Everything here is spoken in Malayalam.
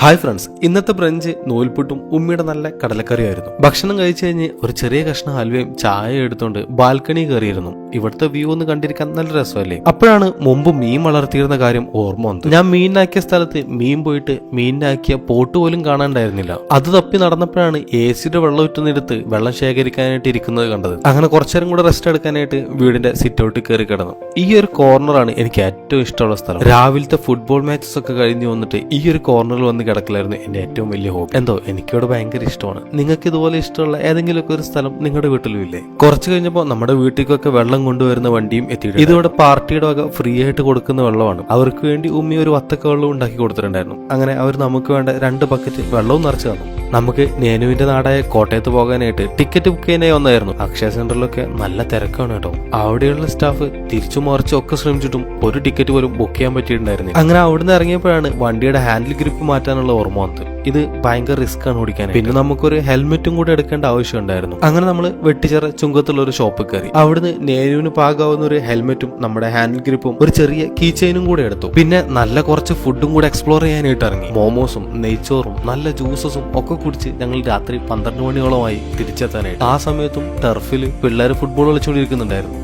ഹായ് ഫ്രണ്ട്സ് ഇന്നത്തെ ബ്രഞ്ച് നൂൽപുട്ടും ഉമ്മിയുടെ നല്ല കടലക്കറിയായിരുന്നു. ഭക്ഷണം കഴിച്ചു കഴിഞ്ഞ് ഒരു ചെറിയ കഷ്ണം ഹൽവയും ചായ എടുത്തുകൊണ്ട് ബാൽക്കണി കയറിയിരുന്നു. ഇവിടുത്തെ വ്യൂ ഒന്ന് കണ്ടിരിക്കാൻ നല്ല രസമല്ലേ? അപ്പോഴാണ് മുമ്പ് മീൻ വളർത്തിയിരുന്ന കാര്യം ഓർമ്മ വന്നത്. ഞാൻ മീനാക്കിയ സ്ഥലത്ത് മീൻ പോയിട്ട് മീനാക്കിയ പോട്ട് പോലും കാണാണ്ടായിരുന്നില്ല. അത് തപ്പി നടന്നപ്പോഴാണ് എ സിയുടെ വെള്ളം ഉറ്റുന്നെടുത്ത് വെള്ളം ശേഖരിക്കാനായിട്ട് ഇരിക്കുന്നത് കണ്ടത്. അങ്ങനെ കുറച്ചേരം കൂടെ റെസ്റ്റ് എടുക്കാനായിട്ട് വീടിന്റെ സിറ്റ് ഔട്ടിൽ കയറി കിടന്നു. ഈ ഒരു കോർണറാണ് എനിക്ക് ഏറ്റവും ഇഷ്ടമുള്ള സ്ഥലം. രാവിലത്തെ ഫുട്ബോൾ മാച്ചസ് ഒക്കെ കഴിഞ്ഞ് വന്നിട്ട് ഈ ഒരു കോർണറിൽ വന്ന് കിടക്കലായിരുന്നു എന്റെ ഏറ്റവും വലിയ ഹോബി. എന്തോ എനിക്കിവിടെ ഭയങ്കര ഇഷ്ടമാണ്. നിങ്ങൾക്ക് ഇതുപോലെ ഇഷ്ടമുള്ള ഏതെങ്കിലുമൊക്കെ ഒരു സ്ഥലം നിങ്ങളുടെ വീട്ടിലും ഇല്ലേ കുറച്ച് കഴിഞ്ഞപ്പോൾ നമ്മുടെ വീട്ടിലേക്കൊക്കെ വെള്ളം കൊണ്ടുവരുന്ന വണ്ടിയും എത്തിയിട്ടുണ്ട്. ഇതിവിടെ പാർട്ടിയുടെ വക ഫ്രീ ആയിട്ട് കൊടുക്കുന്ന വെള്ളമാണ്. അവർക്ക് വേണ്ടി ഉമ്മി ഒരു വത്തക്ക വെള്ളം ഉണ്ടാക്കി കൊടുത്തിട്ടുണ്ടായിരുന്നു. അങ്ങനെ അവർ നമുക്ക് വേണ്ട രണ്ട് ബക്കറ്റ് വെള്ളവും നിറച്ചു തന്നു. നമുക്ക് നേനുവിന്റെ നാടായ കോട്ടയത്ത് പോകാനായിട്ട് ടിക്കറ്റ് ബുക്ക് ചെയ്യാനായി വന്നായിരുന്നു. അക്ഷയ സെന്ററിലൊക്കെ നല്ല തിരക്കാണ് കേട്ടോ. അവിടെയുള്ള സ്റ്റാഫ് തിരിച്ചു മറിച്ചും ഒക്കെ ശ്രമിച്ചിട്ടും ഒരു ടിക്കറ്റ് പോലും ബുക്ക് ചെയ്യാൻ പറ്റിയിട്ടുണ്ടായിരുന്നു അങ്ങനെ അവിടുന്ന് ഇറങ്ങിയപ്പോഴാണ് വണ്ടിയുടെ ഹാൻഡിൽ ഗ്രിപ്പ് മാറ്റാനുള്ള ഓർമ്മ വന്നത്. ഇത് ഭയങ്കര റിസ്ക് ആണ് ഓടിക്കാൻ പിന്നെ നമുക്കൊരു ഹെൽമെറ്റും കൂടെ എടുക്കേണ്ട ആവശ്യം ഉണ്ടായിരുന്നു. അങ്ങനെ നമ്മൾ വെട്ടിച്ചിറ ചുങ്കത്തുള്ള ഒരു ഷോപ്പ് കയറി. അവിടുന്ന് നേരുവിന് പാകാവുന്ന ഒരു ഹെൽമെറ്റും നമ്മുടെ ഹാൻഡിൽ ഗ്രിപ്പും ഒരു ചെറിയ കീ ചെയിനും കൂടെ എടുത്തു. പിന്നെ നല്ല കുറച്ച് ഫുഡും കൂടെ എക്സ്പ്ലോർ ചെയ്യാനായിട്ട് ഇറങ്ങി. മോമോസും നെയ്ച്ചോറും നല്ല ജ്യൂസസും ഒക്കെ കുടിച്ച് ഞങ്ങൾ രാത്രി പന്ത്രണ്ട് മണിയോളമായി തിരിച്ചെത്താനായിട്ട്. ആ സമയത്തും ടർഫിൽ പിള്ളേർ ഫുട്ബോൾ കളിച്ചുകൊണ്ടിരിക്കുന്നുണ്ടായിരുന്നു